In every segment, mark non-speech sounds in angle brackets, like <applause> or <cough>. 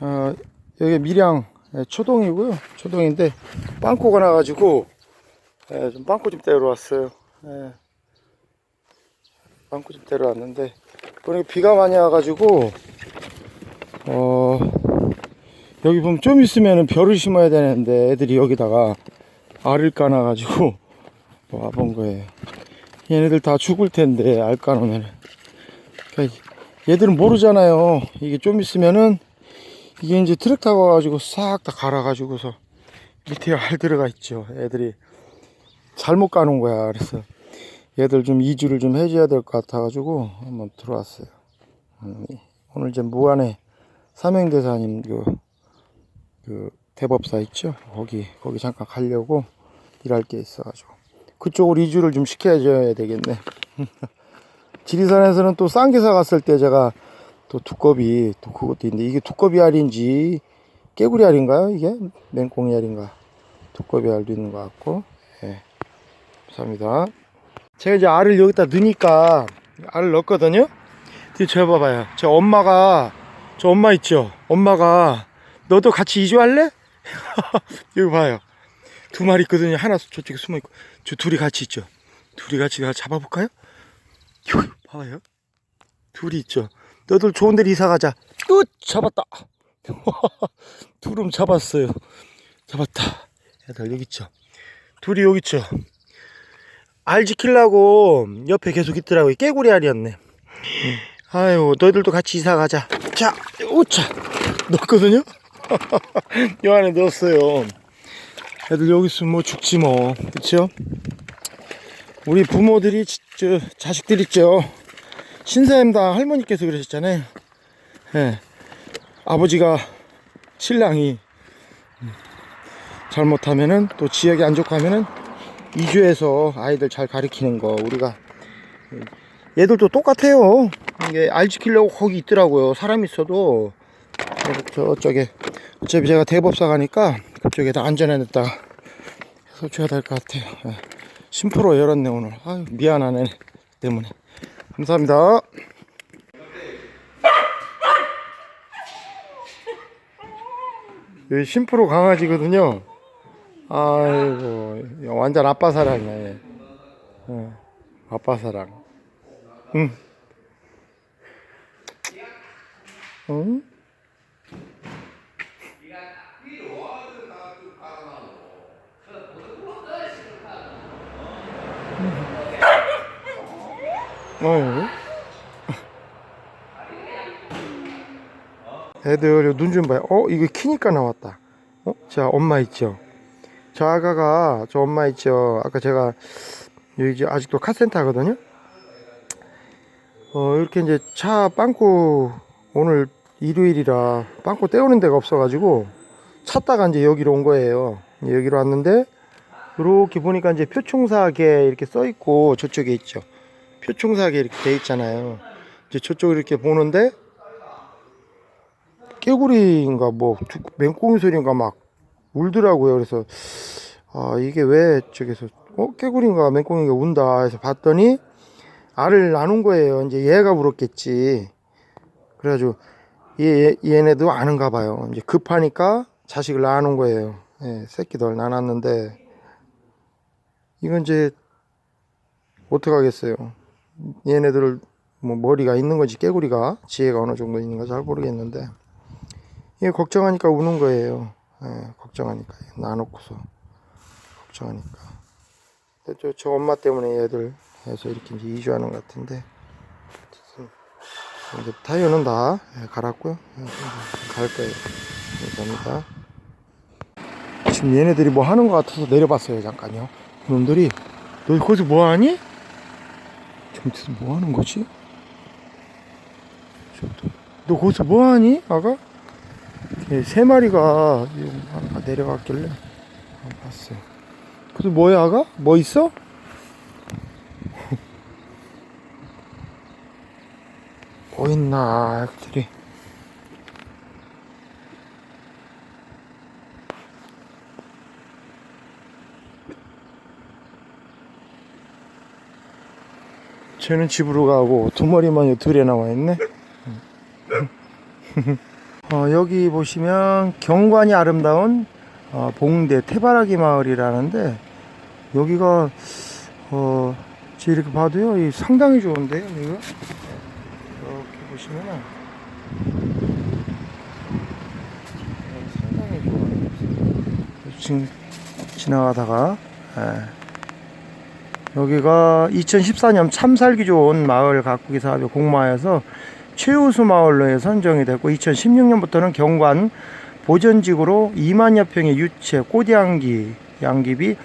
어, 여기 밀양 예, 초동이고요. 초동인데 빵꾸가 나가지고 예, 좀 빵꾸 좀 떼러 왔어요. 예. 빵꾸 좀 떼러 왔는데 보니 비가 많이 와가지고 어 여기 보면 좀 있으면 별을 심어야 되는데 애들이 여기다가 알을 까놔가지고 <laughs> 와본 거예요. 얘네들 다 죽을 텐데 알 까놓으면 그러니까 얘들은 모르잖아요. 이게 좀 있으면은 이게 이제 트랙 타고 와가지고 싹 다 갈아가지고서 밑에 알 들어가 있죠. 애들이 잘못 까놓은 거야. 그래서 얘들 좀 이주를 좀 해줘야 될 것 같아가지고 한번 들어왔어요. 음, 오늘 이제 무안에 삼행대사님 그, 그 대법사 있죠? 거기 거기 잠깐 가려고 일할 게 있어가지고 그쪽으로 이주를 좀 시켜줘야 되겠네. <laughs> 지리산에서는 또 쌍계사 갔을 때 제가 또 두꺼비 또 그것도 있는데 이게 두꺼비 알인지 깨구리 알인가요? 이게 맹꽁이 알인가? 두꺼비 알도 있는 것 같고. 예. 감사합니다. 제가 이제 알을 여기다 넣으니까 알을 넣었거든요. 근데 저 봐봐요. 저 엄마가 저 엄마 있죠. 엄마가 너도 같이 이주할래? <laughs> 여기 봐요. 두 마리 있거든요. 하나 저쪽에 숨어 있고 저 둘이 같이 있죠. 둘이 같이 가 잡아볼까요? 여기 봐봐요. 둘이 있죠. 너들 좋은 데로 이사 가자. 으 잡았다. <laughs> 둘은 잡았어요. 잡았다. 애들 여기 있죠. 둘이 여기 있죠. 알 지키려고 옆에 계속 있더라고요. 깨구리 알이었네. 아유, 너희들도 같이 이사 가자. 자, 오차. 넣었거든요? <laughs> 요 안에 넣었어요. 애들 여기 있으면 뭐 죽지 뭐. 그쵸? 우리 부모들이, 지- 저, 자식들 있죠. 신사임당 할머니께서 그러셨잖아요. 예. 아버지가, 신랑이, 음, 잘못하면은, 또 지역이 안 좋고 하면은, 이주해서 아이들 잘 가르치는 거 우리가 얘들도 똑같아요 이게 알 지키려고 거기 있더라고요 사람 있어도 저쪽에 어차피 제가 대법사 가니까 그쪽에다 안전해 놨다가 해서 줘야 될 것 같아요 예. 심프로 열었네 오늘 아유 미안하네 때문에 감사합니다. 여기 심프로 강아지거든요. 아이고 완전 아빠 사랑이야 얘. 어, 아빠 사랑. 응. 응? 어휴. 애들 눈 좀 봐요. 어, 이거 키니까 나왔다. 어, 자, 엄마 있죠? 저 아가가 저 엄마 있죠 아까 제가 여기 아직도 카센터 하거든요 어 이렇게 이제 차 빵꾸 오늘 일요일이라 빵꾸 떼우는 데가 없어 가지고 찾다가 이제 여기로 온 거예요 여기로 왔는데 이렇게 보니까 이제 표충사계 이렇게 써 있고 저쪽에 있죠 표충사계 이렇게 돼 있잖아요 이제 저쪽을 이렇게 보는데 깨구리인가 뭐 두- 맹꽁이 소리인가 막 울더라고요. 그래서 아 이게 왜 저기서 어 깨구리인가 맹꽁이가 운다 해서 봤더니 알을 나눈 거예요. 이제 얘가 울었겠지. 그래가지고 얘 얘네도 아는가 봐요. 이제 급하니까 자식을 낳아놓은 거예요. 예, 새끼들 낳았는데 이건 이제 어떻게 하겠어요. 얘네들 뭐 머리가 있는 건지 깨구리가 지혜가 어느 정도 있는가 잘 모르겠는데 이게 걱정하니까 우는 거예요. 예, 걱정하니까 나놓고서 걱정하니까. 저, 저 엄마 때문에 얘들 해서 이렇게 이제 이주하는 것 같은데 이제 타이어는 다 예, 갈았고요. 예, 갈 거예요. 감사합니다. 지금 얘네들이 뭐 하는 것 같아서 내려봤어요. 잠깐요. 놈들이 너 거기서 뭐 하니? 저 밑에서 뭐 하는 거지? 너 거기서 뭐 하니? 아가? 예, 세 마리가 내려갔길래 한번 봤어요. 그래도 뭐야, 아가? 뭐 있어? <laughs> 뭐 있나, 애들이. 쟤는 집으로 가고 두 마리만 요 들에 나와 있네. <laughs> 어, 여기 보시면 경관이 아름다운 어, 봉대 태바라기 마을이라는데 여기가 어, 제 이렇게 봐도요 이 상당히 좋은데요 여기가 이렇게 보시면은 어, 상당히 좋아요 지금 지나가다가 예. 여기가 2014년 참 살기 좋은 마을 가꾸기 사업의 공모하여서 최우수 마을로 해 선정이 됐고 2016년부터는 경관 보전지구로 2만여 평의 유채, 꽃양기, 양귀비,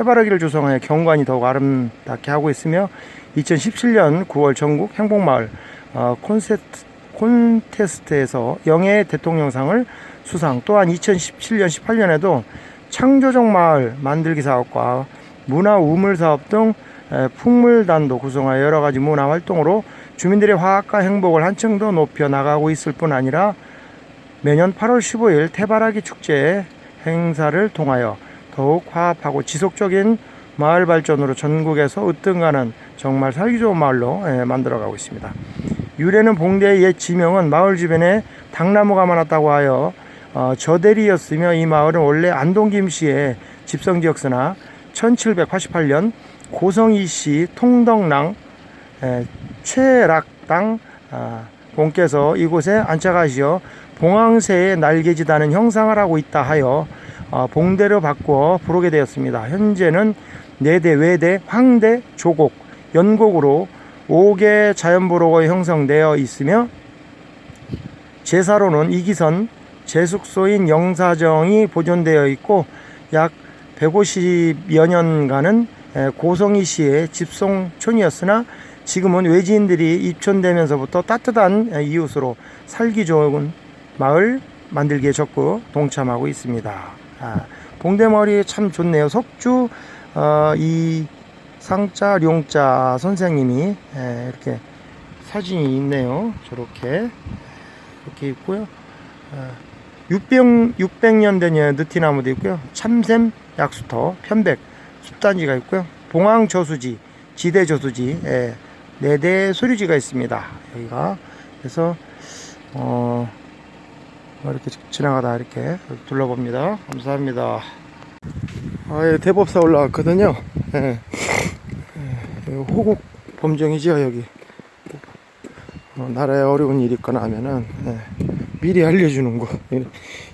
해바라기를 조성하여 경관이 더욱 아름답게 하고 있으며 2017년 9월 전국 행복마을 어, 콘세트, 콘테스트에서 영예 대통령상을 수상 또한 2017년 18년에도 창조적 마을 만들기 사업과 문화 우물 사업 등 에, 풍물단도 구성하여 여러 가지 문화 활동으로 주민들의 화합과 행복을 한층 더 높여 나가고 있을 뿐 아니라 매년 8월 15일 태바라기 축제 행사를 통하여 더욱 화합하고 지속적인 마을 발전으로 전국에서 으뜸가는 정말 살기 좋은 마을로 예, 만들어가고 있습니다. 유래는 봉대의 옛 지명은 마을 주변에 당나무가 많았다고 하여 어, 저대리였으며 이 마을은 원래 안동 김씨의 집성지였으나 1788년 고성이 씨 통덕랑 에, 최락당 아, 공께서 이곳에 안착하시어 봉황새의 날개지다는 형상을 하고 있다 하여 어, 봉대로 바꾸어 부르게 되었습니다. 현재는 네대, 외대, 황대, 조곡, 연곡으로 5개 자연부로가 형성되어 있으며 제사로는 이기선 제숙소인 영사정이 보존되어 있고 약 150여 년간은 에, 고성이 씨의 집송촌이었으나 지금은 외지인들이 입촌되면서부터 따뜻한 에, 이웃으로 살기 좋은 마을 만들기에 적극 동참하고 있습니다. 아, 봉대마을이 참 좋네요. 석주 어, 이 상자 룡자 선생님이 에, 이렇게 사진이 있네요. 저렇게 이렇게 있고요. 어, 600, 600년 된 느티나무도 있고요. 참샘 약수터, 편백, 숲단지가 있고요. 봉황 저수지, 지대 저수지, 예, 네대 소류지가 있습니다. 여기가 그래서 어 이렇게 지나가다 이렇게 둘러봅니다. 감사합니다. 아, 예, 대법사 올라왔거든요. 예. 예, 호국 범정이죠 여기. 어, 나라에 어려운 일이 있거나 하면은 예, 미리 알려주는 거. 예.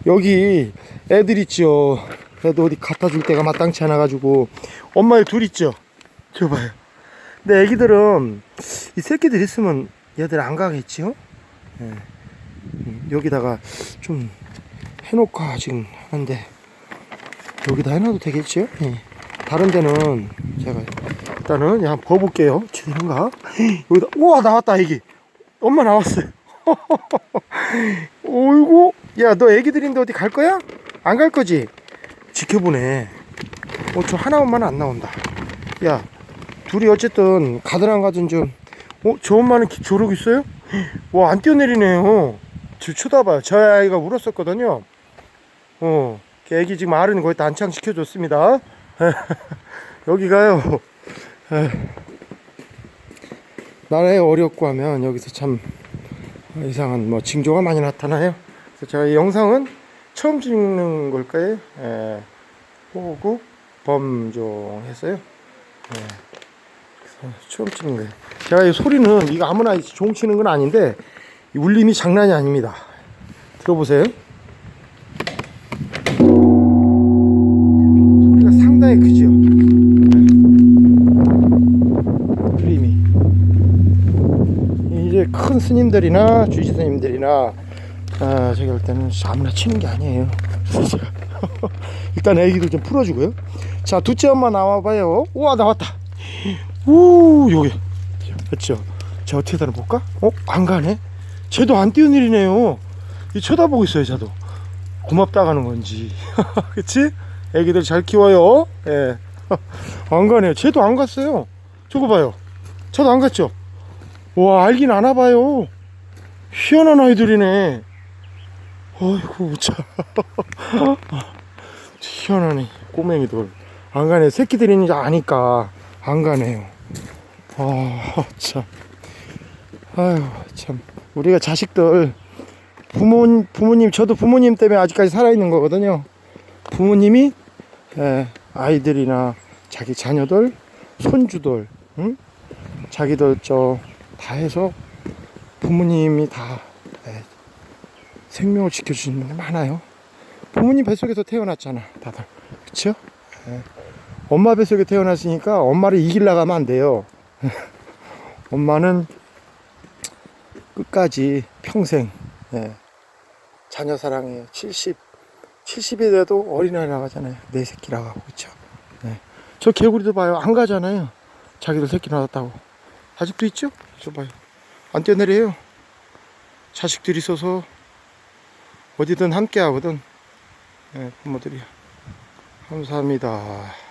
여기 애들 있죠. 애들 어디 갖다 줄 때가 마땅치 않아 가지고 엄마의 둘 있죠. 저 봐요. 근데 애기들은 이 새끼들 있으면 얘들 안 가겠지요. 예. 음, 여기다가 좀 해놓고 지금 하는데 여기다 해놔도 되겠지요? 예. 다른 데는 제가 일단은 그냥 버볼게요. 지되는가? 여기다 우와 나왔다 애기. 엄마 나왔어요. <laughs> 어이구, 야, 너 애기들인데 어디 갈 거야? 안 갈 거지? 지켜보네. 어, 저 하나만 안 나온다. 야, 둘이 어쨌든 가든 안 가든 좀, 어, 저 엄마는 기- 저러고 있어요? 와, 안 뛰어내리네요. 저 쳐다봐요. 저 아이가 울었었거든요. 어, 그 애기 지금 알은 거의 다 안창시켜줬습니다. <laughs> 여기가요. 에, 나라에 어렵고 하면 여기서 참 이상한 뭐 징조가 많이 나타나요. 그래서 제가 이 영상은 처음 찍는 걸까요? 예, 호국 범종 했어요. 예, 처음 찍는 거예요. 제가 이 소리는 이거 아무나 종 치는 건 아닌데 이 울림이 장난이 아닙니다. 들어보세요. 이제 큰 스님들이나 주지 스님들이나 아, 저기 할 때는 아무나 치는 게 아니에요. <laughs> 일단 애기들 좀 풀어주고요. 자, 둘째 엄마 나와봐요. 우와, 나왔다. 우, 여기. 그렇죠. 자, 어떻게 다녀 볼까? 어, 안 가네? 쟤도 안 뛰어내리네요. 이 쳐다보고 있어요, 쟤도. 고맙다 가는 건지. <laughs> 그치? 애기들 잘 키워요. 예. <laughs> 안 가네요. 쟤도 안 갔어요. 저거 봐요. 저도 안 갔죠? 와 알긴 아나 봐요. 희한한 아이들이네. 어이구 참. <laughs> 희한하네 꼬맹이들. 안 가네. 새끼들인지 아니까 안 가네요. 아참. 아유 참. 우리가 자식들 부모 부모님 저도 부모님 때문에 아직까지 살아 있는 거거든요. 부모님이 예, 아이들이나 자기 자녀들, 손주들, 응? 자기들 저 다 해서 부모님이 다 예, 생명을 지켜주시는 분들 많아요. 부모님 뱃속에서 태어났잖아, 다들. 그쵸? 예. 엄마 뱃속에 태어났으니까 엄마를 이기려고 하면 안 돼요. <laughs> 엄마는 끝까지 평생 예, 자녀 사랑해요. 70, 70이 돼도 어린아이 나가잖아요. 내 새끼라고 하고 그쵸? 예. 저 개구리도 봐요. 안 가잖아요. 자기들 새끼 낳았다고. 아직도 있죠? 저 봐요. 안 뛰어내려요. 자식들이 있어서 어디든 함께 하거든. 예, 부모들이. 감사합니다.